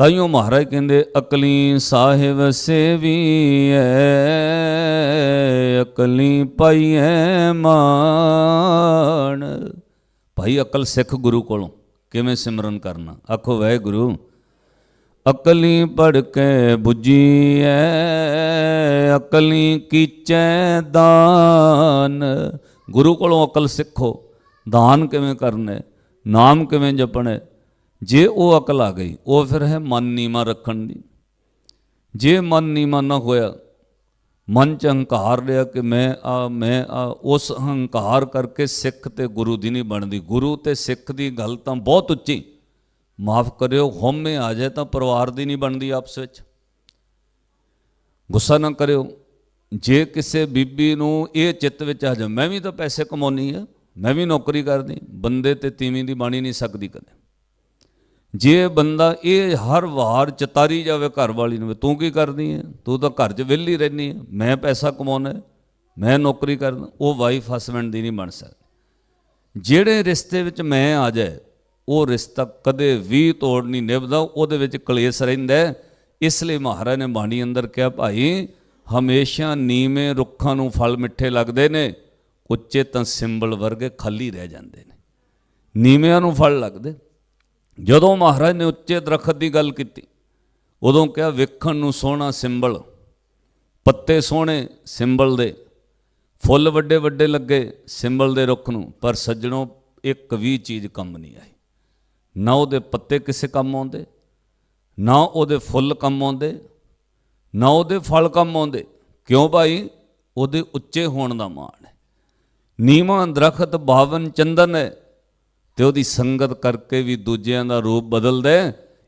ਤਾਈਓ ਮਹਾਰਾਜ ਕਹਿੰਦੇ, ਅਕਲੀ ਸਾਹਿਬ ਸੇਵੀ ਐ ਅਕਲੀ ਪਾਈਐ ਮਾਨ ਭਾਈ ਅਕਲ ਸਿੱਖ ਗੁਰੂ ਕੋਲੋਂ ਕਿਵੇਂ ਸਿਮਰਨ ਕਰਨਾ? ਆਖੋ ਵਾਹਿਗੁਰੂ, ਅਕਲੀ ਭੜਕੇ ਕੇ 부ਜੀ ਐ ਅਕਲੀ ਕੀਚੈ ਦਾਨ। ਗੁਰੂ ਕੋਲੋਂ ਅਕਲ ਸਿੱਖੋ, ਦਾਨ ਕਿਵੇਂ ਕਰਨਾ? ਨਾਮ ਕਿਵੇਂ ਜਪਣਾ? ਜੇ ਉਹ ਅਕਲ ਆ ਗਈ, ਉਹ ਫਿਰ ਹੈ ਮਨ ਨੀਮਾ ਰੱਖਣ ਦੀ। ਜੇ ਮਨ ਨੀਮਾ ਨਾ ਹੋਇਆ, ਮਨ ਚ ਹੰਕਾਰ ਲਿਆ ਕਿ ਮੈਂ ਆ ਮੈਂ ਆ, ਉਸ ਹੰਕਾਰ ਕਰਕੇ ਸਿੱਖ ਤੇ ਗੁਰੂ ਦੀ ਨਹੀਂ ਬਣਦੀ। ਗੁਰੂ ਤੇ ਸਿੱਖ ਦੀ ਗੱਲ ਤਾਂ ਬਹੁਤ ਉੱਚੀ। ਮਾਫ ਕਰਿਓ, ਹਉਮੈ ਆ ਜਾਏ ਤਾਂ ਪਰਿਵਾਰ ਦੀ ਨਹੀਂ ਬਣਦੀ ਆਪਸ ਵਿੱਚ। ਗੁੱਸਾ ਨਾ ਕਰਿਓ। ਜੇ ਕਿਸੇ ਬੀਬੀ ਨੂੰ ਇਹ ਚਿੱਤ ਵਿੱਚ ਆ ਜਾ ਮੈਂ ਵੀ ਤਾਂ ਪੈਸੇ ਕਮਾਉਣੀ ਆ ਮੈਂ ਵੀ ਨੌਕਰੀ ਕਰਦੀ ਬੰਦੇ ਤੇ ਤੀਵੀਂ ਦੀ ਬਾਣੀ ਨਹੀਂ ਸਕਦੀ ਕਦੇ। ਜੇ ਬੰਦਾ ਇਹ ਹਰ ਵਾਰ ਚਤਾਰੀ ਜਾਵੇ ਘਰ ਵਾਲੀ ਨੂੰ ਤੂੰ ਕੀ ਕਰਦੀ ਹੈ ਤੂੰ ਤਾਂ ਘਰ 'ਚ ਵਿਹਲੀ ਰਹਿੰਦੀ ਹੈ ਮੈਂ ਪੈਸਾ ਕਮਾਉਣਾ ਮੈਂ ਨੌਕਰੀ ਕਰਦਾ ਉਹ ਵਾਈਫ ਹਸਬੈਂਡ ਦੀ ਨਹੀਂ ਬਣ ਸਕਦੀ। ਜਿਹੜੇ ਰਿਸ਼ਤੇ ਵਿੱਚ ਮੈਂ ਆ ਜਾਏ, ਉਹ ਰਿਸ਼ਤਾ ਕਦੇ ਵੀ ਤੋੜ ਨਹੀਂ ਨਿਭਦਾ, ਉਹਦੇ ਵਿੱਚ ਕਲੇਸ਼ ਰਹਿੰਦਾ ਇਸ ਲਈ ਮਹਾਰਾਜ ਨੇ ਬਾਣੀ ਅੰਦਰ ਕਿਹਾ, ਭਾਈ, ਹਮੇਸ਼ਾ ਨੀਵੇਂ ਰੁੱਖਾਂ ਨੂੰ ਫਲ ਮਿੱਠੇ ਲੱਗਦੇ ਨੇ, ਉੱਚੇ ਤਾਂ ਸਿੰਬਲ ਵਰਗੇ ਖਾਲੀ ਰਹਿ ਜਾਂਦੇ ਨੇ। ਨੀਵਿਆਂ ਨੂੰ ਫਲ ਲੱਗਦੇ। ਜਦੋਂ ਮਹਾਰਾਜ ਨੇ ਉੱਚੇ ਦਰਖਤ ਦੀ ਗੱਲ ਕੀਤੀ, ਉਦੋਂ ਕਿਹਾ, ਵੇਖਣ ਨੂੰ ਸੋਹਣਾ ਸਿੰਬਲ, ਪੱਤੇ ਸੋਹਣੇ ਸਿੰਬਲ ਦੇ, ਫੁੱਲ ਵੱਡੇ ਵੱਡੇ ਲੱਗੇ ਸਿੰਬਲ ਦੇ ਰੁੱਖ ਨੂੰ, ਪਰ ਸੱਜਣੋਂ ਇੱਕ ਵੀ ਚੀਜ਼ ਕੰਮ ਨਹੀਂ ਆਈ। ਨਾ ਉਹਦੇ ਪੱਤੇ ਕਿਸੇ ਕੰਮ ਆਉਂਦੇ, ਨਾ ਉਹਦੇ ਫੁੱਲ ਕੰਮ ਆਉਂਦੇ, ਨਾ ਉਹਦੇ ਫਲ ਕੰਮ ਆਉਂਦੇ। ਕਿਉਂ ਭਾਈ? ਉਹਦੇ ਉੱਚੇ ਹੋਣ ਦਾ ਮਾਣ ਹੈ। ਨੀਵਾਂ ਦਰਖਤ ਬਾਵਨ ਚੰਦਨ ਹੈ ਤੇ ਉਹਦੀ ਸੰਗਤ ਕਰਕੇ ਵੀ ਦੂਜਿਆਂ ਦਾ ਰੂਪ ਬਦਲਦਾ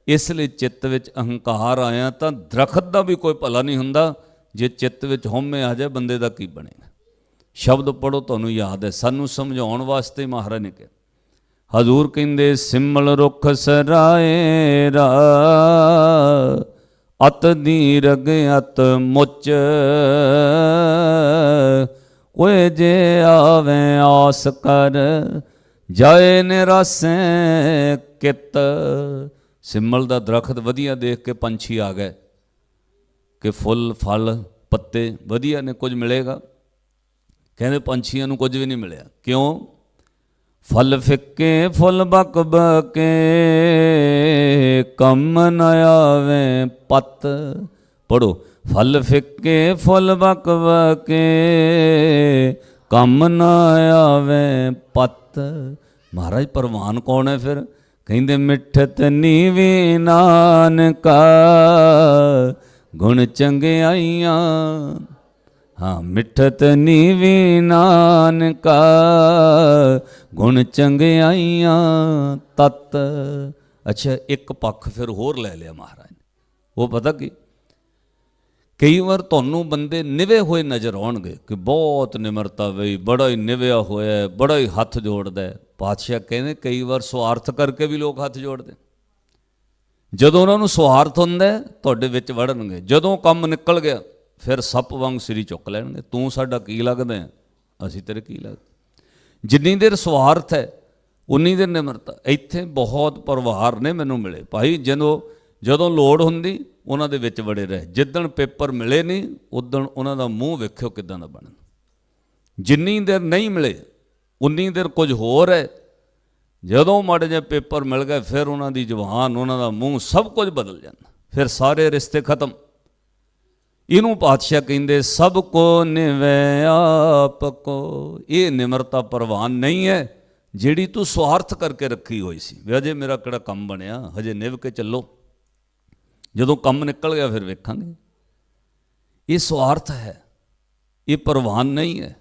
ਇਸ ਲਈ ਚਿੱਤ ਵਿੱਚ ਅਹੰਕਾਰ ਆਇਆ ਤਾਂ ਦਰਖਤ ਦਾ ਵੀ ਕੋਈ ਭਲਾ ਨਹੀਂ ਹੁੰਦਾ। ਜੇ ਚਿੱਤ ਵਿੱਚ ਹਉਮੈ ਆ ਜਾਏ, ਬੰਦੇ ਦਾ ਕੀ ਬਣੇਗਾ? ਸ਼ਬਦ ਪੜੋ ਤੁਹਾਨੂੰ ਯਾਦ ਹੈ। ਸਾਨੂੰ ਸਮਝਾਉਣ ਵਾਸਤੇ ਮਹਾਰਾਜ ਨੇ ਕਿਹਾ, ਹਜ਼ੂਰ ਕਹਿੰਦੇ, ਸਿਮਲ ਰੁਖ ਸਰਾਏ ਰਾ, ਅਤ ਦੀਰਗ ਅਤ ਮੁੱਚ ਕੋਏ ਜੇ ਆਵੇ ਆਸ ਕਰ ਜਾਏ ਨਿਰਾਸੇ ਕਿਤ। ਸਿਮਲ ਦਾ ਦਰਖਤ ਵਧੀਆ ਦੇਖ ਕੇ ਪੰਛੀ ਆ ਗਏ। ਕਿ ਫੁੱਲ, ਫਲ, ਪੱਤੇ ਵਧੀਆ ਨੇ, ਕੁਝ ਮਿਲੇਗਾ। ਕਹਿੰਦੇ ਪੰਛੀਆਂ ਨੂੰ ਕੁਝ ਵੀ ਨਹੀਂ ਮਿਲਿਆ। ਕਿਉਂ? ਫਲ ਫਿੱਕੇ, ਫੁੱਲ ਬਕ ਬਕੇ, ਕੰਮ ਨ ਆਵੇ ਪਤ। ਪੜੋ ਫਲ ਫਿੱਕੇ, ਫੁੱਲ ਬਕ ਬਕੇ, ਕੰਮ ਨ ਆਵੇ ਪਤ। ਮਹਾਰਾਜ, ਪਰਵਾਨ ਕੌਣ ਹੈ ਫਿਰ? ਕਹਿੰਦੇ, ਮਿੱਠਤ ਨੀਵੀ ਨਾਨਕਾ, ਗੁਣ ਚੰਗਿਆਈਆਂ। ਹਾਂ, ਮਿੱਠਤ ਨੀਵੀ ਨਾਨਕਾ, ਗੁਣ ਚੰਗਿਆਈਆਂ। ਤਤ। ਅੱਛਾ, ਇੱਕ ਪੱਖ ਫਿਰ ਹੋਰ ਲੈ ਲਿਆ ਮਹਾਰਾਜ ਨੇ। ਉਹ ਪਤਾ ਕੀ? ਕਈ ਵਾਰ ਤੁਹਾਨੂੰ ਬੰਦੇ ਨਿਵੇ ਹੋਏ ਨਜ਼ਰ ਆਉਣਗੇ ਕਿ ਬਹੁਤ ਨਿਮਰਤਾ ਵਈ, ਬੜਾ ਹੀ ਨਿਵਿਆ ਹੋਇਆ, ਬੜਾ ਹੀ ਹੱਥ ਜੋੜਦਾ ਪਾਤਸ਼ਾਹ ਕਹਿੰਦੇ ਕਈ ਵਾਰ ਸਵਾਰਥ ਕਰਕੇ ਵੀ ਲੋਕ ਹੱਥ ਜੋੜਦੇ। ਜਦੋਂ ਉਹਨਾਂ ਨੂੰ ਸਵਾਰਥ ਹੁੰਦਾ ਤੁਹਾਡੇ ਵਿੱਚ ਵੜਨਗੇ। ਜਦੋਂ ਕੰਮ ਨਿਕਲ ਗਿਆ, ਫਿਰ ਸੱਪ ਵਾਂਗ ਸਿਰੀ ਚੁੱਕ ਲੈਣਗੇ। ਤੂੰ ਸਾਡਾ ਕੀ ਲੱਗਦਾ ਅਸੀਂ ਤੇਰੇ ਕੀ ਲੱਗ ਜਿੰਨੀ ਦੇਰ ਸਵਾਰਥ ਹੈ, ਉਨੀ ਦੇਰ ਨਿਮਰਤਾ। ਇੱਥੇ ਬਹੁਤ ਪਰਿਵਾਰ ਨੇ ਮੈਨੂੰ ਮਿਲੇ। ਭਾਈ, ਜਦੋਂ ਜਦੋਂ ਲੋੜ ਹੁੰਦੀ ਉਹਨਾਂ ਦੇ ਵਿੱਚ ਵੜੇ ਰਹੇ। ਜਿੱਦਣ ਪੇਪਰ ਮਿਲੇ ਨਹੀਂ ਉਦਣ ਉਹਨਾਂ ਦਾ ਮੂੰਹ ਵੇਖਿਓ ਕਿਦਾਂ ਦਾ ਬਣਨ। ਜਿੰਨੀ ਦੇਰ ਨਹੀਂ ਮਿਲੇ, ਉਨੀ ਦੇਰ ਕੁਝ ਹੋਰ ਹੈ। ਜਦੋਂ ਮਾੜੇ ਜਿਹੇ ਪੇਪਰ ਮਿਲ ਗਏ, ਫਿਰ ਉਹਨਾਂ ਦੀ ਜ਼ੁਬਾਨ, ਉਹਨਾਂ ਦਾ ਮੂੰਹ ਸਭ ਕੁਝ ਬਦਲ ਜਾਂਦਾ ਫਿਰ ਸਾਰੇ ਰਿਸ਼ਤੇ ਖਤਮ। ਇਹਨੂੰ ਪਾਤਸ਼ਾਹ ਕਹਿੰਦੇ, ਸਭ ਕੋ ਨਿਵੈ ਆਪ ਕੋ। ਇਹ ਨਿਮਰਤਾ ਪ੍ਰਵਾਨ ਨਹੀਂ ਹੈ, ਜਿਹੜੀ ਤੂੰ ਸਵਾਰਥ ਕਰਕੇ ਰੱਖੀ ਹੋਈ ਸੀ। ਵੀ ਅਜੇ ਮੇਰਾ ਕਿਹੜਾ ਕੰਮ ਬਣਿਆ? ਹਜੇ ਨਿਭ ਕੇ ਚੱਲੋ। ਜਦੋਂ ਕੰਮ ਨਿਕਲ ਗਿਆ, ਫਿਰ ਵੇਖਾਂਗੇ। ਇਹ ਸਵਾਰਥ ਹੈ, ਇਹ ਪ੍ਰਵਾਨ ਨਹੀਂ ਹੈ।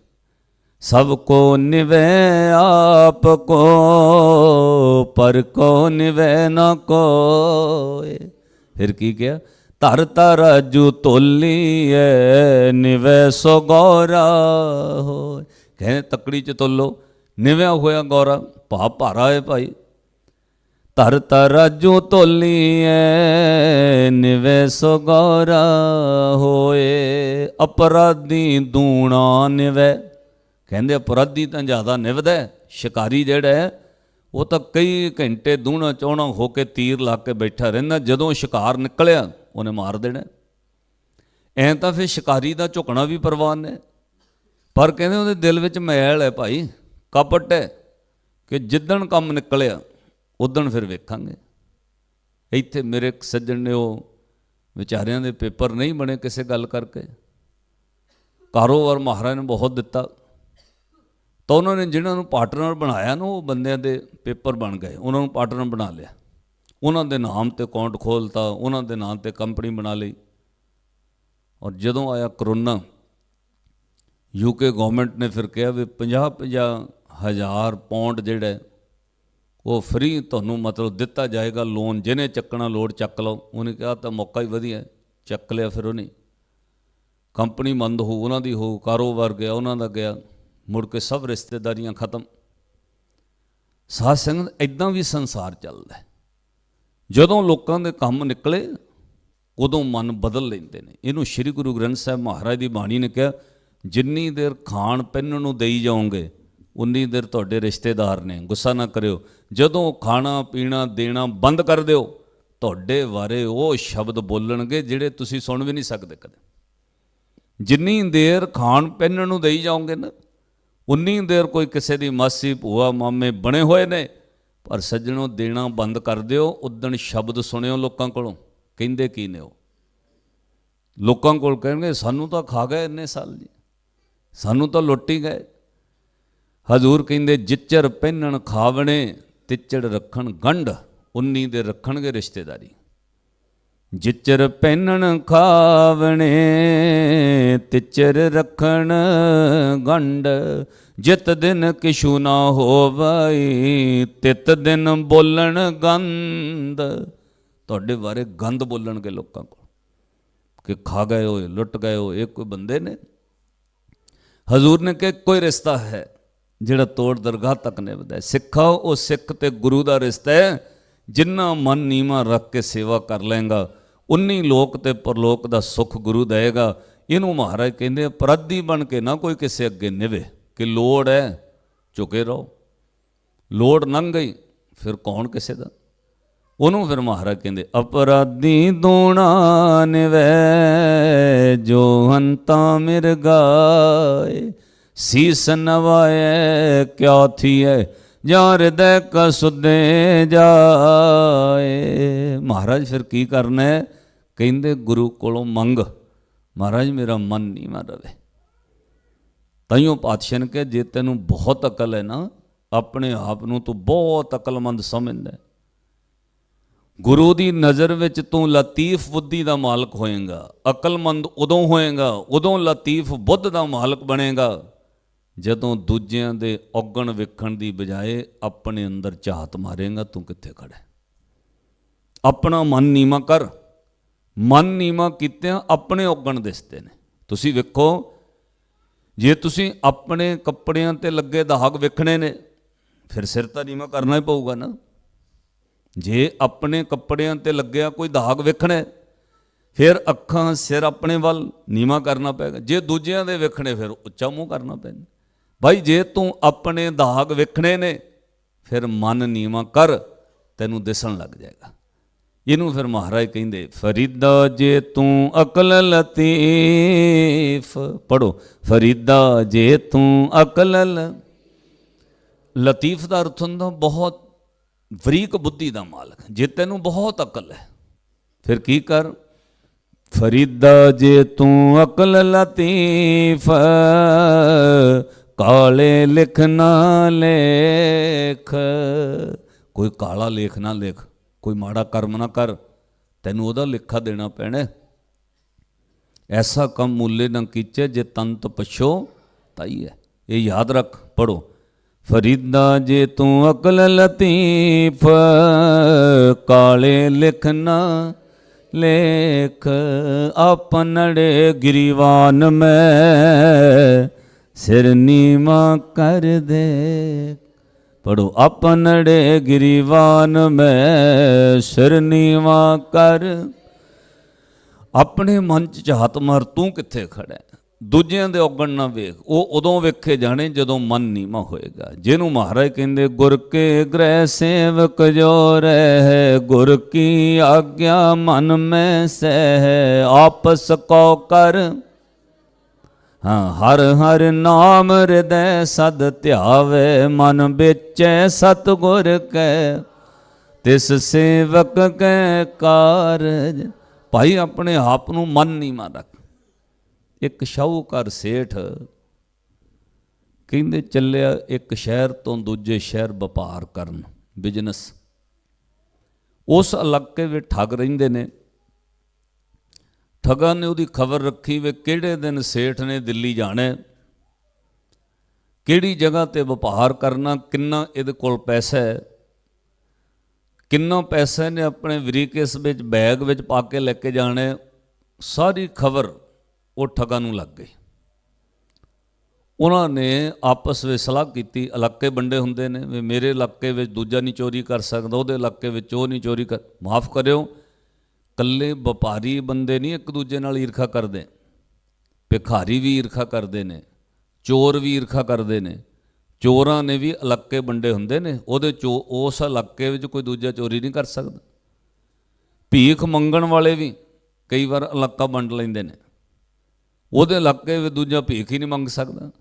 ਸਭ ਕੋ ਨਿਵੇ, ਆਪ ਕੋ, ਪਰ ਕੋ ਨਿਵੈ ਨਾ ਕੋਏ। ਫਿਰ ਕੀ ਕਿਹਾ? ਧਰ ਧਰ ਜੂ ਤੋਲੀਐ, ਨਿਵੈ ਸੋ ਗੌਰਾ ਹੋਏ। ਕਹਿੰਦੇ ਤਕੜੀ ਚ ਤੋਲੋ, ਨਿਵਿਆ ਹੋਇਆ ਗੌਰਾ ਭਾ ਭਾਰਾ ਹੈ ਭਾਈ। ਧਰ ਧਰ ਜੂ ਤੋਲੀਐ ਨਿਵੇ ਸੋ ਗੌਰਾ ਹੋਏ। ਅਪਰਾਧੀ ਦੂਣਾ ਨਿਵੇ। ਕਹਿੰਦੇ ਅਪਰਾਧੀ ਤਾਂ ਜ਼ਿਆਦਾ ਨਿਵਦਾ ਸ਼ਿਕਾਰੀ ਜਿਹੜਾ ਉਹ ਤਾਂ ਕਈ ਘੰਟੇ ਦੂਣਾ ਚੌਣਾ ਹੋ ਕੇ ਤੀਰ ਲਾ ਕੇ ਬੈਠਾ ਰਹਿੰਦਾ, ਜਦੋਂ ਸ਼ਿਕਾਰ ਨਿਕਲਿਆ, ਉਹਨੇ ਮਾਰ ਦੇਣਾ। ਐਂ ਤਾਂ ਫਿਰ ਸ਼ਿਕਾਰੀ ਦਾ ਝੁਕਣਾ ਵੀ ਪ੍ਰਵਾਨ ਹੈ। ਪਰ ਕਹਿੰਦੇ ਉਹਦੇ ਦਿਲ ਵਿੱਚ ਮੈਲ ਹੈ ਭਾਈ, ਕਪਟ ਹੈ ਕਿ ਜਿੱਦਣ ਕੰਮ ਨਿਕਲਿਆ ਉਦਣ ਫਿਰ ਵੇਖਾਂਗੇ। ਇੱਥੇ ਮੇਰੇ ਇੱਕ ਸੱਜਣ ਨੇ ਉਹ ਵਿਚਾਰਿਆਂ ਦੇ ਪੇਪਰ ਨਹੀਂ ਬਣੇ ਕਿਸੇ ਗੱਲ ਕਰਕੇ। ਕਾਰੋਬਾਰ ਮਹਾਰਾਜ ਨੇ ਬਹੁਤ ਦਿੱਤਾ। ਤਾਂ ਉਹਨਾਂ ਨੇ ਜਿਹਨਾਂ ਨੂੰ ਪਾਰਟਨਰ ਬਣਾਇਆ ਨਾ, ਉਹ ਬੰਦਿਆਂ ਦੇ ਪੇਪਰ ਬਣ ਗਏ। ਉਹਨਾਂ ਨੂੰ ਪਾਰਟਨਰ ਬਣਾ ਲਿਆ। ਉਹਨਾਂ ਦੇ ਨਾਮ ਤੇ ਅਕਾਊਂਟ ਖੋਲਤਾ, ਉਹਨਾਂ ਦੇ ਨਾਮ ਤੇ ਕੰਪਨੀ ਬਣਾ ਲਈ। ਔਰ ਜਦੋਂ ਆਇਆ ਕਰੋਨਾ ਯੂਕੇ ਗਵਰਨਮੈਂਟ ਨੇ ਫਿਰ ਕਿਹਾ ਵੀ 50 50 ਹਜ਼ਾਰ ਪੌਂਡ ਜਿਹੜਾ ਉਹ ਫ੍ਰੀ ਤੁਹਾਨੂੰ ਮਤਲਬ ਦਿੱਤਾ ਜਾਏਗਾ ਲੋਨ ਜਿਹਨੇ ਚੱਕਣਾ ਲੋਡ ਚੱਕ ਲਓ। ਉਹਨੇ ਕਿਹਾ ਤਾਂ ਮੌਕਾ ਹੀ ਵਧੀਆ ਚੱਕ ਲਿਆ ਫਿਰ ਉਹਨੇ। ਕੰਪਨੀ ਮੰਦ ਹੋ ਉਹਨਾਂ ਦੀ ਹੋ ਕਾਰੋਬਾਰ ਗਿਆ, ਉਹਨਾਂ ਦਾ ਗਿਆ, ਮੁੜ ਕੇ ਸਭ ਰਿਸ਼ਤੇਦਾਰੀਆਂ ਖਤਮ। ਸਾਧ ਸੰਗਤ ਇਦਾਂ ਵੀ ਸੰਸਾਰ ਚੱਲਦਾ ਜਦੋਂ ਲੋਕਾਂ ਦੇ ਕੰਮ ਨਿਕਲੇ, ਉਦੋਂ ਮਨ ਬਦਲ ਲੈਂਦੇ ਨੇ। ਇਹਨੂੰ ਸ੍ਰੀ ਗੁਰੂ ਗ੍ਰੰਥ ਸਾਹਿਬ ਮਹਾਰਾਜ ਦੀ ਬਾਣੀ ਨੇ ਕਿਹਾ, ਜਿੰਨੀ ਦੇਰ ਖਾਣ ਪਹਿਨਣ ਨੂੰ ਦੇਈ ਜਾਓਗੇ ਉਨੀ ਦੇਰ ਤੁਹਾਡੇ ਰਿਸ਼ਤੇਦਾਰ ਨੇ, ਗੁੱਸਾ ਨਾ ਕਰਿਓ। ਜਦੋਂ ਖਾਣਾ, ਪੀਣਾ, ਦੇਣਾ ਬੰਦ ਕਰ ਦਿਓ, ਤੁਹਾਡੇ ਬਾਰੇ ਉਹ ਸ਼ਬਦ ਬੋਲਣਗੇ ਜਿਹੜੇ ਤੁਸੀਂ ਸੁਣ ਵੀ ਨਹੀਂ ਸਕਦੇ ਕਦੇ। ਜਿੰਨੀ ਦੇਰ ਖਾਣ ਪਹਿਨਣ ਨੂੰ ਦੇਈ ਜਾਓਗੇ ਨਾ, ਉਨੀ ਦੇਰ ਕੋਈ ਕਿਸੇ ਦੀ ਮਾਸੀ, ਭੂਆ, ਮਾਮੇ ਬਣੇ ਹੋਏ ਨੇ, ਪਰ ਸੱਜਣੋ ਦੇਣਾ ਬੰਦ ਕਰ ਦਿਓ, ਉਦਣ ਸ਼ਬਦ ਸੁਣਿਓ ਲੋਕਾਂ ਕੋਲੋਂ, ਕਹਿੰਦੇ ਕੀ ਨੇ ਉਹ? ਲੋਕਾਂ ਕੋਲ ਕਹਿਣਗੇ, ਸਾਨੂੰ ਤਾਂ ਖਾ ਗਏ ਇੰਨੇ ਸਾਲ ਜੀ, ਸਾਨੂੰ ਤਾਂ ਲੁੱਟ ਹੀ ਗਏ। ਹਜ਼ੂਰ ਕਹਿੰਦੇ, ਜਿੱਚਰ ਪਹਿਨਣ ਖਾਵਣੇ, ਤਿੱਚੜ ਰੱਖਣ ਗੰਢ, ਉਨੀ ਦੇ ਰੱਖਣਗੇ ਰਿਸ਼ਤੇਦਾਰੀ। ਜਿੱਚਰ ਪਹਿਨਣ ਖਾਵਣੇ ਤਿਚਰ ਰੱਖਣ ਗੰਢ, ਜਿਤ ਦਿਨ ਕਿਛੂ ਨਾ ਹੋਵਈ, ਤਿਤ ਦਿਨ ਬੋਲਣ ਗੰਦ ਤੁਹਾਡੇ ਬਾਰੇ ਗੰਦ ਬੋਲਣਗੇ ਲੋਕਾਂ ਕੋਲ। ਕਿ ਖਾ ਗਏ ਹੋਏ, ਲੁੱਟ ਗਏ ਹੋ ਇਹ ਕੋਈ ਬੰਦੇ ਨੇ? ਹਜ਼ੂਰ ਨੇ ਕਿ ਕੋਈ ਰਿਸ਼ਤਾ ਹੈ। ਜਿਹੜਾ ਤੋੜ ਦਰਗਾਹ ਤੱਕ ਨਿਭਦਾ ਵਧਾਇਆ। ਸਿੱਖਾ, ਉਹ ਸਿੱਖ ਤੇ ਗੁਰੂ ਦਾ ਰਿਸ਼ਤਾ ਹੈ, ਜਿੰਨਾ ਮਨ ਨੀਮਾ ਰੱਖ ਕੇ ਸੇਵਾ ਕਰ ਲਏਗਾ, ਉਨੀ ਲੋਕ ਤੇ ਪਰਲੋਕ ਦਾ ਸੁੱਖ ਗੁਰੂ ਦੇਏਗਾ। ਇਹਨੂੰ ਮਹਾਰਾਜ ਕਹਿੰਦੇ ਅਪਰਾਧੀ ਬਣ ਕੇ ਨਾ ਕੋਈ ਕਿਸੇ ਅੱਗੇ ਨਿਵੇ ਕਿ ਲੋੜ ਹੈ, ਝੁਕੇ ਰਹੋ। ਲੋੜ ਲੰਘ ਗਈ, ਫਿਰ ਕੌਣ ਕਿਸੇ ਦਾ? ਉਹਨੂੰ ਫਿਰ ਮਹਾਰਾਜ ਕਹਿੰਦੇ, ਅਪਰਾਧੀ ਦੋਣਾ ਨਿਵੈ, ਜੋ ਹੰਤਾ ਮਿਰਗਾਏ ਸੀਸ ਨਵਾਏ ਕਿਆ ਥੀਏ? ਜਾਂ ਹਿਰਦੈ ਕਸੁਦੇ ਜਾਏ। ਮਹਾਰਾਜ ਫਿਰ ਕੀ ਕਰਨਾ? ਹੈ ਕਹਿੰਦੇ, ਗੁਰੂ ਕੋਲੋਂ ਮੰਗ। ਮਹਾਰਾਜ, ਮੇਰਾ ਮਨ ਨਹੀਂ ਮਰ ਰਵੇ। ਤਾਈਓ ਪਾਤਸ਼ਾਹ ਨੇ ਕਿ ਜੇ ਤੈਨੂੰ ਬਹੁਤ ਅਕਲ ਹੈ ਨਾ, ਆਪਣੇ ਆਪ ਨੂੰ ਤੂੰ ਬਹੁਤ ਅਕਲਮੰਦ ਸਮਝਦਾ ਗੁਰੂ ਦੀ ਨਜ਼ਰ ਵਿੱਚ ਤੂੰ ਲਤੀਫ ਬੁੱਧੀ ਦਾ ਮਾਲਕ ਹੋਏਗਾ, ਅਕਲਮੰਦ ਉਦੋਂ ਹੋਏਗਾ, ਉਦੋਂ ਲਤੀਫ ਬੁੱਧ ਦਾ ਮਾਲਕ ਬਣੇਗਾ। ਜਦੋਂ ਦੂਜਿਆਂ ਦੇ ਔਗਣ ਵੇਖਣ ਦੀ ਬਜਾਏ ਆਪਣੇ ਅੰਦਰ ਝਾਤ ਮਾਰੇਗਾ, ਤੂੰ ਕਿੱਥੇ ਖੜਾ ਆਪਣਾ ਮਨ ਨੀਮਾ ਕਰ। ਮਨ ਨੀਮਾ ਕੀਤਿਆਂ ਆਪਣੇ ਔਗਣ ਦਿਸਦੇ ਨੇ। ਤੁਸੀਂ ਵੇਖੋ, ਜੇ ਤੁਸੀਂ ਆਪਣੇ ਕੱਪੜਿਆਂ ਤੇ ਲੱਗੇ ਦਾਗ ਵੇਖਣੇ ਨੇ, ਫਿਰ ਸਿਰ ਤਾਂ ਨੀਮਾ ਕਰਨਾ ਹੀ ਪਊਗਾ ਨਾ। ਜੇ ਆਪਣੇ ਕੱਪੜਿਆਂ ਤੇ ਲੱਗਿਆ ਕੋਈ ਦਾਗ ਵੇਖਣਾ, ਫਿਰ ਅੱਖਾਂ, ਸਿਰ ਆਪਣੇ ਵੱਲ ਨੀਵਾ ਕਰਨਾ ਪਏਗਾ। ਜੇ ਦੂਜਿਆਂ ਦੇ ਵੇਖਣੇ, ਫਿਰ ਉੱਚਾ ਮੂੰਹ ਕਰਨਾ ਪੈਂਦਾ। ਭਾਈ ਜੇ ਤੂੰ ਆਪਣੇ ਦਾਗ ਵੇਖਣੇ ਨੇ, ਫਿਰ ਮਨ ਨੀਵਾ ਕਰ, ਤੈਨੂੰ ਦਿਸਣ ਲੱਗ ਜਾਏਗਾ। ਇਹਨੂੰ ਫਿਰ ਮਹਾਰਾਜ ਕਹਿੰਦੇ, ਫਰੀਦਾ ਜੇ ਤੂੰ ਅਕਲ ਲਤੀਫ ਪੜੋ ਫਰੀਦਾ ਜੇ ਤੂੰ ਅਕਲ ਲਤੀਫ ਦਾ ਅਰਥ ਹੁੰਦਾ ਬਹੁਤ ਵਰੀਕ ਬੁੱਧੀ ਦਾ ਮਾਲਕ, ਜੇ ਤੈਨੂੰ ਬਹੁਤ ਅਕਲ ਹੈ, ਫਿਰ ਕੀ ਕਰ? ਫਰੀਦਾ ਜੇ ਤੂੰ ਅਕਲ ਲਤੀਫ ਕਾਲੇ ਲਿਖ ਨਾ ਲੇਖ। ਕੋਈ ਕਾਲਾ ਲੇਖ ਨਾ ਲਿਖ, ਕੋਈ ਮਾੜਾ ਕਰਮ ਨਾ ਕਰ, ਤੈਨੂੰ ਉਹਦਾ ਲੇਖਾ ਦੇਣਾ ਪੈਣਾ ਐਸਾ ਕੰਮ ਮੁੱਲੇ ਨਾ ਕੀਚੇ, ਜੇ ਤੰਤ ਪਛੋ ਤਾਈ ਹੈ ਇਹ ਯਾਦ ਰੱਖ ਪੜੋ ਫਰੀਦਾ ਜੇ ਤੂੰ ਅਕਲ ਲਤੀਫ, ਕਾਲੇ ਲਿਖਣਾ ਲੇਖ ਆਪਨੜੇ ਗਿਰੀਵਾਨ ਮੈਂ। ਸਿਰ ਨੀਮਾ ਕਰ ਦੇ। ਪੜੋ ਆਪਨੜੇ ਗਿਰੀਵਾਨ, ਮੈਂ ਸਿਰ ਨੀਵਾ ਕਰ। ਆਪਣੇ ਮਨ ਚ ਝਾਤ ਮਰ, ਤੂੰ ਕਿੱਥੇ ਖੜਾ ਦੂਜਿਆਂ ਦੇ ਔਗਣ ਨਾ ਵੇਖ। ਉਹ ਉਦੋਂ ਵੇਖੇ ਜਾਣੇ ਜਦੋਂ ਮਨ ਨੀਮਾ ਹੋਏਗਾ। ਜਿਹਨੂੰ ਮਹਾਰਾਜ ਕਹਿੰਦੇ, ਗੁਰ ਕੇ ਗ੍ਰਹਿ ਸੇਵਕ ਜੋ ਰਹਿ, ਗੁਰ ਕੀ ਆਗਿਆ ਮਨ ਮੈਂ ਸਹਿ ਆਪਸ ਕੋ ਕਰ। ਹਰ ਹਰ ਨਾਮ ਹਿਰਦੈ ਸਦ ਧਿਆਵੇ, ਮਨ ਵਿੱਚੈ ਸਤਗੁਰ ਕੈ। ਤਿਸ ਸੇਵਕ ਕੈ ਕਾਰਜ। ਭਾਈ, ਆਪਣੇ ਆਪ ਨੂੰ ਮਨ ਨਹੀਂ ਮਾਰ ਰੱਖ। ਇੱਕ ਸ਼ਾਹੂਕਾਰ ਸੇਠ ਕਹਿੰਦੇ, ਚੱਲਿਆ ਇੱਕ ਸ਼ਹਿਰ ਤੋਂ ਦੂਜੇ ਸ਼ਹਿਰ ਵਪਾਰ ਕਰਨ ਬਿਜ਼ਨਸ ਉਸ ਇਲਾਕੇ ਵਿੱਚ ਠੱਗ ਰਹਿੰਦੇ ਨੇ। ਠੱਗਾਂ ਨੇ ਉਹਦੀ ਖਬਰ ਰੱਖੀ ਵੀ ਕਿਹੜੇ ਦਿਨ ਸੇਠ ਨੇ ਦਿੱਲੀ ਜਾਣਾ ਕਿਹੜੀ ਜਗ੍ਹਾ ਤੇ ਵਪਾਰ ਕਰਨਾ, ਕਿੰਨਾ ਇਹਦੇ ਕੋਲ ਪੈਸਾ ਹੈ? ਕਿੰਨਾ ਪੈਸਾ ਨੇ ਆਪਣੇ ਵਰੀਕੇਸ ਵਿੱਚ ਬੈਗ ਵਿੱਚ ਪਾ ਕੇ ਲੈ ਕੇ ਜਾਣਾ ਸਾਰੀ ਖਬਰ ਉਹ ਠੱਗਾਂ ਨੂੰ ਲੱਗ ਗਈ। ਉਹਨਾਂ ਨੇ ਆਪਸ ਵਿੱਚ ਸਲਾਹ ਕੀਤੀ, ਇਲਾਕੇ ਵੰਡੇ ਹੁੰਦੇ ਨੇ, ਵੀ ਮੇਰੇ ਇਲਾਕੇ ਵਿੱਚ ਦੂਜਾ ਨਹੀਂ ਚੋਰੀ ਕਰ ਸਕਦਾ, ਉਹਦੇ ਇਲਾਕੇ ਵਿੱਚ ਉਹ ਨਹੀਂ ਚੋਰੀ ਕਰ, ਮਾਫ ਕਰਿਓ। ਕੱਲੇ ਵਪਾਰੀ ਬੰਦੇ ਨਹੀਂ, ਇੱਕ ਦੂਜੇ ਨਾਲ ਈਰਖਾ ਕਰਦੇ। ਭਿਖਾਰੀ ਵੀ ਈਰਖਾ ਕਰਦੇ ਨੇ, ਚੋਰ ਵੀ ਈਰਖਾ ਕਰਦੇ ਨੇ। ਚੋਰਾਂ ਨੇ ਵੀ ਇਲਾਕੇ ਵੰਡੇ ਹੁੰਦੇ ਨੇ, ਉਹਦੇ ਚੋ, ਉਸ ਇਲਾਕੇ ਵਿੱਚ ਕੋਈ ਦੂਜਾ ਚੋਰੀ ਨਹੀਂ ਕਰ ਸਕਦਾ। ਭੀਖ ਮੰਗਣ ਵਾਲੇ ਵੀ ਕਈ ਵਾਰ ਇਲਾਕਾ ਵੰਡ ਲੈਂਦੇ ਨੇ। ਉਹਦੇ ਇਲਾਕੇ ਵਿੱਚ ਦੂਜਾ ਭੀਖ ਹੀ ਨਹੀਂ ਮੰਗ ਸਕਦਾ।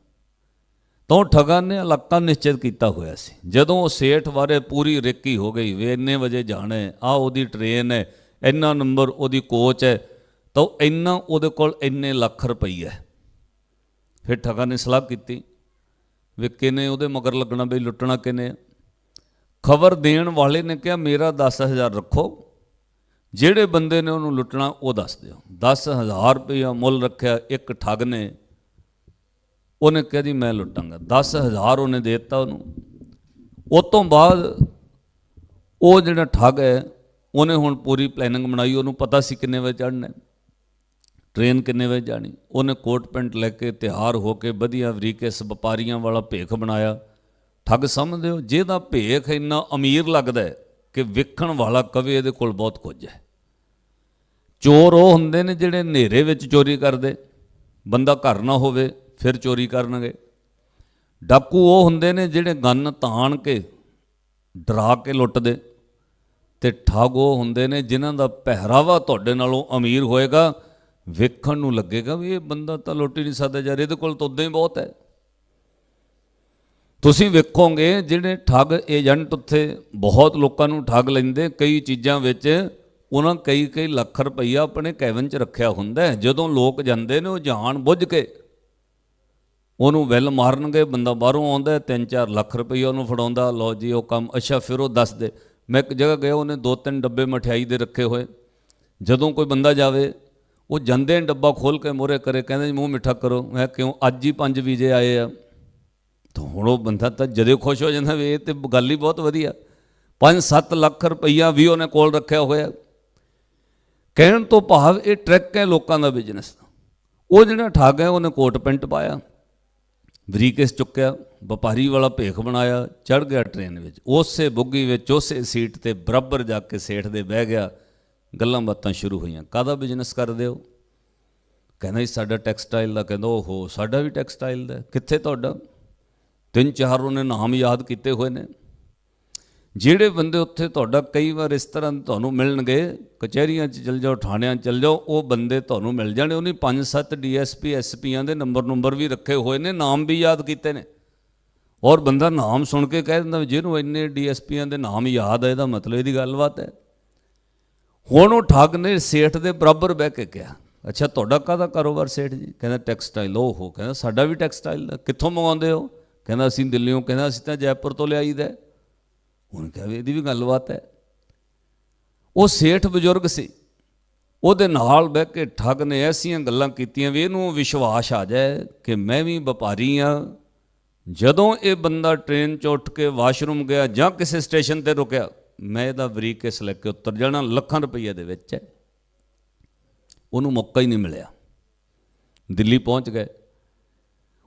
ਤਾਂ ਉਹ ਠੱਗਾਂ ਨੇ ਇਲਾਕਾ ਨਿਸ਼ਚਿਤ ਕੀਤਾ ਹੋਇਆ ਸੀ। ਜਦੋਂ ਉਹ ਸੇਠ ਬਾਰੇ ਪੂਰੀ ਰੇਕੀ ਹੋ ਗਈ, ਵੀ ਇੰਨੇ ਵਜੇ ਜਾਣਾ ਹੈ ਆ ਉਹਦੀ ਟ੍ਰੇਨ ਹੈ ਇੰਨਾ ਨੰਬਰ ਉਹਦੀ ਕੋਚ ਹੈ, ਤਾਂ ਉਹ ਇੰਨਾ ਉਹਦੇ ਕੋਲ ਇੰਨੇ ਲੱਖ ਰੁਪਈਆ ਫਿਰ ਠੱਗਾਂ ਨੇ ਸਲਾਹ ਕੀਤੀ, ਵੀ ਕਿਨੇ ਉਹਦੇ ਮਗਰ ਲੱਗਣਾ ਬਈ, ਲੁੱਟਣਾ ਕਿਨੇ ਖਬਰ ਦੇਣ ਵਾਲੇ ਨੇ ਕਿਹਾ, ਮੇਰਾ 10000 ਰੱਖੋ, ਜਿਹੜੇ ਬੰਦੇ ਨੇ ਉਹਨੂੰ ਲੁੱਟਣਾ ਉਹ ਦੱਸ ਦਿਓ। 10000 ਰੁਪਇਆ ਮੁੱਲ ਰੱਖਿਆ ਇੱਕ ਠੱਗ ਨੇ, ਉਹਨੇ ਕਿਹਾ ਜੀ, ਮੈਂ ਲੁੱਟਾਂਗਾ। 10000 ਉਹਨੇ ਦੇ ਦਿੱਤਾ ਉਹਨੂੰ। ਉਸ ਤੋਂ ਬਾਅਦ ਉਹ ਜਿਹੜਾ ਠੱਗ ਹੈ ਉਹਨੇ ਹੁਣ ਪੂਰੀ ਪਲੈਨਿੰਗ ਬਣਾਈ, ਉਹਨੂੰ ਪਤਾ ਸੀ ਕਿੰਨੇ ਵਜੇ ਚੜ੍ਹਨਾ ਹੈ। ਟ੍ਰੇਨ ਕਿੰਨੇ ਵਜੇ ਜਾਣੀ। ਉਹਨੇ ਕੋਟ ਪੈਂਟ ਲੈ ਕੇ ਤਿਆਰ ਹੋ ਕੇ ਵਧੀਆ ਵਰੀਕੇਸ ਵਪਾਰੀਆਂ ਵਾਲਾ ਭੇਖ ਬਣਾਇਆ। ਠੱਗ ਸਮਝਦੇ ਹੋ, ਜਿਹਦਾ ਭੇਖ ਇੰਨਾ ਅਮੀਰ ਲੱਗਦਾ ਹੈ ਕਿ ਵਿਖਣ ਵਾਲਾ ਕਵੇ ਇਹਦੇ ਕੋਲ ਬਹੁਤ ਕੁਝ ਹੈ। ਚੋਰ ਉਹ ਹੁੰਦੇ ਨੇ ਜਿਹੜੇ ਹਨੇਰੇ ਵਿੱਚ ਚੋਰੀ ਕਰਦੇ। ਬੰਦਾ ਘਰ ਨਾ ਹੋਵੇ, ਫਿਰ ਚੋਰੀ ਕਰਨਗੇ। ਡਾਕੂ ਉਹ ਹੁੰਦੇ ਨੇ ਜਿਹੜੇ ਗੰਨ ਤਾਣ ਕੇ, ਡਰਾ ਕੇ ਲੁੱਟਦੇ। ਤੇ ਠੱਗ ਉਹ ਹੁੰਦੇ ਨੇ, ਜਿਨ੍ਹਾਂ ਦਾ ਪਹਿਰਾਵਾ ਤੁਹਾਡੇ ਨਾਲੋਂ ਅਮੀਰ ਹੋਏਗਾ, ਵੇਖਣ ਨੂੰ ਲੱਗੇਗਾ ਵੀ ਇਹ ਬੰਦਾ ਤਾਂ ਲੁੱਟ ਨਹੀਂ ਸਕਦਾ, ਯਾਰ ਇਹਦੇ ਕੋਲ ਤਾਂ ਉਦਾਂ ਹੀ ਬਹੁਤ ਹੈ। ਤੁਸੀਂ ਵੇਖੋਗੇ ਜਿਹੜੇ ਠੱਗ ਏਜੰਟ ਉੱਥੇ, ਬਹੁਤ ਲੋਕਾਂ ਨੂੰ ਠੱਗ ਲੈਂਦੇ, ਕਈ ਚੀਜ਼ਾਂ ਵਿੱਚ ਉਹਨਾਂ ਕਈ ਕਈ ਲੱਖ ਰੁਪਈਆ ਆਪਣੇ ਕੈਵਨ 'ਚ ਰੱਖਿਆ ਹੁੰਦਾ ਜਦੋਂ ਲੋਕ ਜਾਂਦੇ ਨੇ, ਉਹ ਜਾਣ ਬੁੱਝ ਕੇ ਉਹਨੂੰ ਵੈਲ ਮਾਰਨਗੇ, ਬੰਦਾ ਬਾਹਰੋਂ ਆਉਂਦਾ 3-4 ਲੱਖ ਰੁਪਈਆ ਉਹਨੂੰ ਫੜਾਉਂਦਾ, ਲਓ ਜੀ, ਉਹ ਕੰਮ, ਅੱਛਾ, ਫਿਰ ਉਹ ਦੱਸ ਦੇ ਮੈਂ ਇੱਕ ਜਗ੍ਹਾ ਗਿਆ, ਉਹਨੇ ਦੋ ਤਿੰਨ ਡੱਬੇ ਮਠਿਆਈ ਦੇ ਰੱਖੇ ਹੋਏ। ਜਦੋਂ ਕੋਈ ਬੰਦਾ ਜਾਵੇ, ਉਹ ਜਾਂਦੇ ਨੇ ਡੱਬਾ ਖੋਲ ਕੇ ਮੋਰੇ ਕਰੇ, ਕਹਿੰਦੇ ਜੀ ਮੂੰਹ ਮਿੱਠਾ ਕਰੋ। ਮੈਂ ਕਿਉਂ? ਅੱਜ ਹੀ ਪੰਜ ਵੀਜ਼ੇ ਆਏ ਆ। ਤਾਂ ਹੁਣ ਉਹ ਬੰਦਾ ਤਾਂ ਜਦੇ ਖੁਸ਼ ਹੋ ਜਾਂਦਾ ਵੀ ਇਹ ਤੇ ਗੱਲ ਹੀ ਬਹੁਤ ਵਧੀਆ। 5-7 ਲੱਖ ਰੁਪਈਆ ਵੀ ਉਹਨੇ ਕੋਲ ਰੱਖਿਆ ਹੋਇਆ। ਕਹਿਣ ਤੋਂ ਭਾਵ ਇਹ ਟਰੈਕ ਹੈ ਲੋਕਾਂ ਦਾ ਬਿਜ਼ਨਸ ਉਹ ਜਿਹੜਾ ਠੱਗ ਹੈ, ਉਹਨੇ ਕੋਟ ਪੈਂਟ ਪਾਇਆ। ਬਰੀਕੇਸ ਚੁੱਕਿਆ, ਵਪਾਰੀ ਵਾਲਾ ਭੇਖ ਬਣਾਇਆ ਚੜ ਗਿਆ ਟ੍ਰੇਨ ਵਿੱਚ। ਉਸੇ ਬੁੱਗੀ ਵਿੱਚ, ਉਸੇ ਸੀਟ ਤੇ ਬਰਾਬਰ ਜਾ ਕੇ ਸੇਠ ਦੇ ਬਹਿ ਗਿਆ, ਗੱਲਾਂ ਬਾਤਾਂ ਸ਼ੁਰੂ ਹੋਈਆਂ। ਕਾਹਦਾ ਬਿਜ਼ਨਸ ਕਰਦੇ ਹੋ? ਕਹਿੰਦਾ ਜੀ, ਸਾਡਾ ਟੈਕਸਟਾਈਲ ਦਾ, ਕਹਿੰਦਾ, ਓਹੋ, ਸਾਡਾ ਵੀ ਟੈਕਸਟਾਈਲ ਦਾ ਕਿੱਥੇ ਤੁਹਾਡਾ? ਤਿੰਨ ਚਾਰ ਉਹਨੇ ਨਾਮ ਯਾਦ ਕੀਤੇ ਹੋਏ ਨੇ। ਜਿਹੜੇ ਬੰਦੇ ਉੱਥੇ ਤੁਹਾਡਾ ਕਈ ਵਾਰ ਇਸ ਤਰ੍ਹਾਂ ਤੁਹਾਨੂੰ ਮਿਲਣਗੇ, ਕਚਹਿਰੀਆਂ 'ਚ ਚਲ ਜਾਓ, ਥਾਣਿਆਂ 'ਚ ਚਲ ਜਾਓ, ਉਹ ਬੰਦੇ ਤੁਹਾਨੂੰ ਮਿਲ ਜਾਣੇ ਉਹਨੇ ਪੰਜ ਸੱਤ ਡੀਐਸਪੀ, ਐਸਪੀਆਂ ਦੇ ਨੰਬਰ ਨੰਬਰ ਵੀ ਰੱਖੇ ਹੋਏ ਨੇ, ਨਾਮ ਵੀ ਯਾਦ ਕੀਤੇ ਨੇ। ਔਰ ਬੰਦਾ ਨਾਮ ਸੁਣ ਕੇ ਕਹਿ ਦਿੰਦਾ ਵੀ ਜਿਹਨੂੰ ਇੰਨੇ ਡੀਐਸਪੀਆਂ ਦੇ ਨਾਮ ਯਾਦ ਹੈ ਇਹਦਾ ਮਤਲਬ ਇਹਦੀ ਗੱਲਬਾਤ ਹੈ। ਹੁਣ ਉਹ ਠੱਗ ਨੇ ਸੇਠ ਦੇ ਬਰਾਬਰ ਬਹਿ ਕੇ ਕਿਹਾ, ਅੱਛਾ, ਤੁਹਾਡਾ ਕਾਹਦਾ ਕਾਰੋਬਾਰ ਸੇਠ ਜੀ? ਕਹਿੰਦਾ, ਟੈਕਸਟਾਈਲ, ਉਹ ਹੋ, ਕਹਿੰਦਾ, ਸਾਡਾ ਵੀ ਟੈਕਸਟਾਈਲ ਦਾ, ਕਿੱਥੋਂ ਮੰਗਾਉਂਦੇ ਹੋ? ਕਹਿੰਦਾ, ਅਸੀਂ ਦਿੱਲੀੋਂ ਕਹਿੰਦਾ, ਅਸੀਂ ਤਾਂ ਜੈਪੁਰ ਤੋਂ ਲਿਆਈਦਾ ਹੁਣ ਕਿਹਾ ਵੀ ਇਹਦੀ ਵੀ ਗੱਲਬਾਤ ਹੈ। ਉਹ ਸੇਠ ਬਜ਼ੁਰਗ ਸੀ। ਉਹਦੇ ਨਾਲ ਬਹਿ ਕੇ ਠੱਗ ਨੇ ਐਸੀਆਂ ਗੱਲਾਂ ਕੀਤੀਆਂ ਵੀ ਇਹਨੂੰ ਵਿਸ਼ਵਾਸ ਆ ਜਾਏ ਕਿ ਮੈਂ ਵੀ ਵਪਾਰੀ ਆ ਜਦੋਂ ਇਹ ਬੰਦਾ ਟ੍ਰੇਨ 'ਚ ਉੱਠ ਕੇ ਵਾਸ਼ਰੂਮ ਗਿਆ ਜਾਂ ਕਿਸੇ ਸਟੇਸ਼ਨ ਤੇ ਰੁਕਿਆ, ਮੈਂ ਇਹਦਾ ਬਰੀਕੇਸ ਲੈ ਕੇ ਉੱਤਰ ਜਾਣਾ, ਲੱਖਾਂ ਰੁਪਈਏ ਦੇ ਵਿੱਚ ਹੈ। ਉਹਨੂੰ ਮੌਕਾ ਹੀ ਨਹੀਂ ਮਿਲਿਆ। ਦਿੱਲੀ ਪਹੁੰਚ ਗਏ।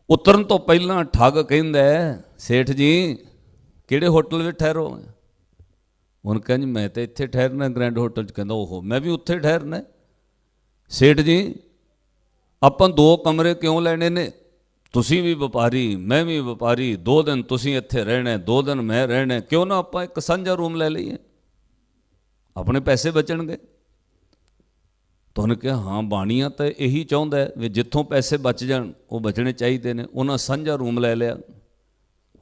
ਉਤਰਨ ਤੋਂ ਪਹਿਲਾਂ ਠੱਗ ਕਹਿੰਦਾ ਸੇਠ ਜੀ ਕਿਹੜੇ ਹੋਟਲ ਵਿੱਚ ਠਹਿਰੋਗੇ ਉਹਨ ਕਹਿੰਦਾ ਜੀ, ਮੈਂ ਤਾਂ ਇੱਥੇ ਠਹਿਰਨਾ ਗ੍ਰੈਂਡ ਹੋਟਲ 'ਚ। ਕਹਿੰਦਾ, ਓਹੋ, ਮੈਂ ਵੀ ਉੱਥੇ ਠਹਿਰਨਾ ਸੇਠ ਜੀ, ਆਪਾਂ ਦੋ ਕਮਰੇ ਕਿਉਂ ਲੈਣੇ ਨੇ? ਤੁਸੀਂ ਵੀ ਵਪਾਰੀ, ਮੈਂ ਵੀ ਵਪਾਰੀ, ਦੋ ਦਿਨ ਤੁਸੀਂ ਇੱਥੇ ਰਹਿਣਾ ਦੋ ਦਿਨ ਮੈਂ ਰਹਿਣਾ ਕਿਉਂ ਨਾ ਆਪਾਂ ਇੱਕ ਸਾਂਝਾ ਰੂਮ ਲੈ ਲਈਏ? ਆਪਣੇ ਪੈਸੇ ਬਚਣਗੇ। ਤੁਹਾਨੂੰ ਕਿਹਾ, ਹਾਂ, ਬਾਣੀਆਂ ਤਾਂ ਇਹੀ ਚਾਹੁੰਦਾ ਵੀ ਜਿੱਥੋਂ ਪੈਸੇ ਬਚ ਜਾਣ, ਉਹ ਬਚਣੇ ਚਾਹੀਦੇ ਨੇ। ਉਹਨਾਂ ਸਾਂਝਾ ਰੂਮ ਲੈ ਲਿਆ।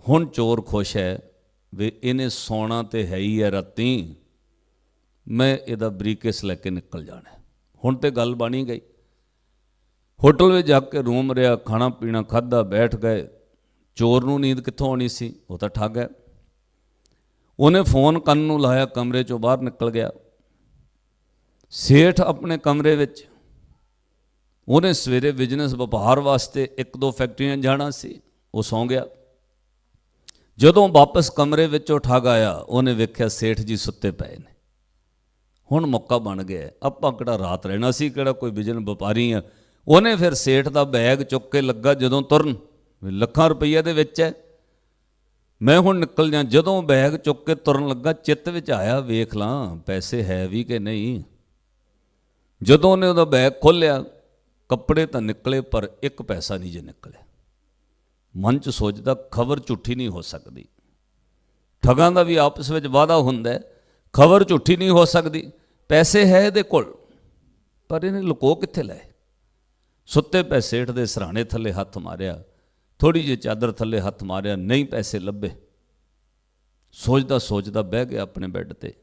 ਹੁਣ ਚੋਰ ਖੁਸ਼ ਹੈ। ਵੀ ਇਹਨੇ ਸੌਣਾ ਤੇ ਹੈ ਹੀ ਹੈ ਰਾਤੀ, ਮੈਂ ਇਹਦਾ ਬਰੀਕੇਸ ਲੈ ਕੇ ਨਿਕਲ ਜਾਣਾ। ਹੁਣ ਤੇ ਗੱਲ ਬਣੀ ਗਈ। ਹੋਟਲ ਵਿੱਚ ਜਾ ਕੇ ਰੂਮ ਰਿਆ ਖਾਣਾ ਪੀਣਾ ਖਾਦਾ ਬੈਠ ਗਏ। ਚੋਰ ਨੂੰ ਨੀਂਦ ਕਿੱਥੋਂ ਆਉਣੀ ਸੀ? ਉਹ ਤਾਂ ਠੱਗ ਹੈ। ਉਹਨੇ ਫੋਨ ਕੰਨ ਨੂੰ ਲਾਇਆ, ਕਮਰੇ ਚੋਂ ਬਾਹਰ ਨਿਕਲ ਗਿਆ। ਸੇਠ ਆਪਣੇ ਕਮਰੇ ਵਿੱਚ। ਉਹਨੇ ਸਵੇਰੇ ਬਿਜ਼ਨਸ ਵਪਾਰ ਵਾਸਤੇ ਇੱਕ ਦੋ ਫੈਕਟਰੀਆਂ ਜਾਣਾ ਸੀ। ਉਹ ਸੌਂ ਗਿਆ। ਜਦੋਂ ਵਾਪਸ ਕਮਰੇ ਵਿੱਚੋਂ ਠੱਗ ਆਇਆ, ਉਹਨੇ ਵੇਖਿਆ ਸੇਠ ਜੀ ਸੁੱਤੇ ਪਏ ਨੇ। ਹੁਣ ਮੌਕਾ ਬਣ ਗਿਆ। ਆਪਾਂ ਕਿਹੜਾ ਰਾਤ ਰਹਿਣਾ ਸੀ, ਕਿਹੜਾ ਕੋਈ ਬਿਜਨ ਵਪਾਰੀ ਆ। ਉਹਨੇ ਫਿਰ ਸੇਠ ਦਾ ਬੈਗ ਚੁੱਕ ਕੇ ਲੱਗਾ ਜਦੋਂ ਤੁਰਨ। ਵੀ ਲੱਖਾਂ ਰੁਪਈਆ ਦੇ ਵਿੱਚ ਹੈ। ਮੈਂ ਹੁਣ ਨਿਕਲ ਜਾਂ, ਜਦੋਂ ਬੈਗ ਚੁੱਕ ਕੇ ਤੁਰਨ ਲੱਗਾ, ਚਿੱਤ ਵਿੱਚ ਆਇਆ, ਵੇਖ ਲਾਂ, ਪੈਸੇ ਹੈ ਵੀ ਕਿ ਨਹੀਂ। ਜਦੋਂ ਉਹਨੇ ਉਹਦਾ ਬੈਗ ਖੋਲ੍ਹਿਆ, ਕੱਪੜੇ ਤਾਂ ਨਿਕਲੇ, ਪਰ ਇੱਕ ਪੈਸਾ ਨਹੀਂ ਜੇ ਨਿਕਲਿਆ। ਮਨ ਚ ਸੋਚਦਾ ਖਬਰ ਝੂਠੀ ਨਹੀਂ ਹੋ ਸਕਦੀ। ਠਗਾਂ ਦਾ ਵੀ ਆਪਸ ਵਿੱਚ ਵਾਅਦਾ ਹੁੰਦਾ ਖਬਰ ਝੂਠੀ ਨਹੀਂ ਹੋ ਸਕਦੀ। ਪੈਸੇ ਹੈ ਇਹਦੇ ਕੋਲ, ਪਰ ਇਹਨੇ ਲੁਕੋ ਕਿੱਥੇ ਲਏ? ਸੁੱਤੇ ਪੈ ਸੇਠ ਦੇ ਸਰਾਣੇ ਥੱਲੇ ਹੱਥ ਮਾਰਿਆ ਥੋੜੀ ਜਿਹੀ ਚਾਦਰ ਥੱਲੇ ਹੱਥ ਮਾਰਿਆ, ਨਹੀਂ ਪੈਸੇ ਲੱਭੇ। ਸੋਚਦਾ ਸੋਚਦਾ ਬਹਿ ਗਿਆ ਆਪਣੇ ਬੈੱਡ ਤੇ।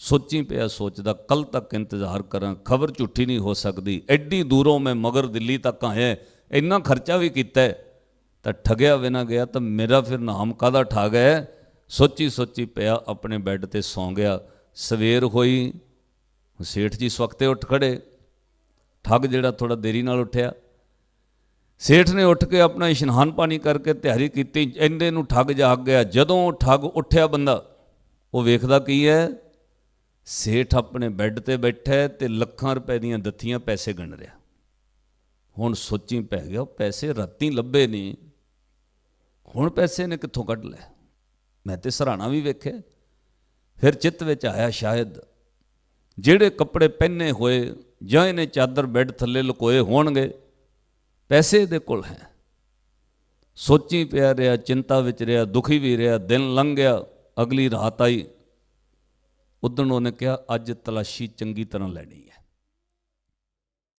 ਸੋਚੀ ਪਿਆ ਸੋਚਦਾ ਕੱਲ ਤੱਕ ਇੰਤਜ਼ਾਰ ਕਰਾਂ, ਖਬਰ ਝੂਠੀ ਨਹੀਂ ਹੋ ਸਕਦੀ। ਐਡੀ ਦੂਰੋਂ ਮੈਂ ਮਗਰ ਦਿੱਲੀ ਤੱਕ ਆਇਆ, ਇੰਨਾ ਖਰਚਾ ਵੀ ਕੀਤਾ ਤਾਂ ਠਗਿਆ ਵੀ ਨਾ ਗਿਆ ਤਾਂ ਮੇਰਾ ਫਿਰ ਨਾਮ ਕਾਦਾ ਠੱਗ ਹੈ? ਸੋਚੀ ਸੋਚੀ ਪਿਆ ਆਪਣੇ ਬੈੱਡ ਤੇ ਸੌਂ ਗਿਆ। ਸਵੇਰ ਹੋਈ, ਸੇਠ ਜੀ ਸਵਖਤੇ ਉੱਠ ਖੜੇ। ਠੱਗ ਜਿਹੜਾ ਥੋੜਾ ਦੇਰੀ ਨਾਲ ਉੱਠਿਆ। ਸੇਠ ਨੇ ਉੱਠ ਕੇ ਆਪਣਾ ਇਸ਼ਨਾਨ ਪਾਣੀ ਕਰਕੇ ਤਿਆਰੀ ਕੀਤੀ। ਇੰਦੇ ਨੂੰ ਠੱਗ ਜਾਗ ਗਿਆ। ਜਦੋਂ ਠੱਗ ਉੱਠਿਆ ਬੰਦਾ, ਉਹ ਵੇਖਦਾ ਕੀ ਹੈ? ਸੇਠ ਆਪਣੇ ਬੈੱਡ ਤੇ ਬੈਠਾ ਹੈ ਤੇ ਲੱਖਾਂ ਰੁਪਏ ਦੀਆਂ ਦੱਥੀਆਂ ਪੈਸੇ ਗਿਣ ਰਿਹਾ। ਹੁਣ ਸੋਚੀ ਪੈ ਗਿਆ, ਉਹ ਪੈਸੇ ਰਾਤੀ ਲੱਭੇ ਨਹੀਂ। ਹੁਣ ਪੈਸੇ ਨੇ ਕਿੱਥੋਂ ਕੱਢ ਲਏ? ਮੈਂ ਤੇ ਸਰਾਣਾ ਵੀ ਵੇਖਿਆ। ਫਿਰ ਚਿੱਤ ਵਿੱਚ ਆਇਆ ਸ਼ਾਇਦ ਜਿਹੜੇ ਕੱਪੜੇ ਪਹਿਨੇ ਹੋਏ ਜਾਂ ਇਹਨੇ ਚਾਦਰ ਬੈੱਡ ਥੱਲੇ ਲੁਕੋਏ ਹੋਣਗੇ, ਪੈਸੇ ਇਹਦੇ ਕੋਲ ਹੈ। ਸੋਚੀ ਪਿਆ ਰਿਹਾ, ਚਿੰਤਾ ਵਿੱਚ ਰਿਹਾ, ਦੁਖੀ ਵੀ ਰਿਹਾ, ਦਿਨ ਲੰਘ ਗਿਆ, ਅਗਲੀ ਰਾਤ ਆਈ। ਉਦੋਂ ਉਹਨੇ ਕਿਹਾ, ਅੱਜ ਤਲਾਸ਼ੀ ਚੰਗੀ ਤਰ੍ਹਾਂ ਲੈਣੀ ਹੈ।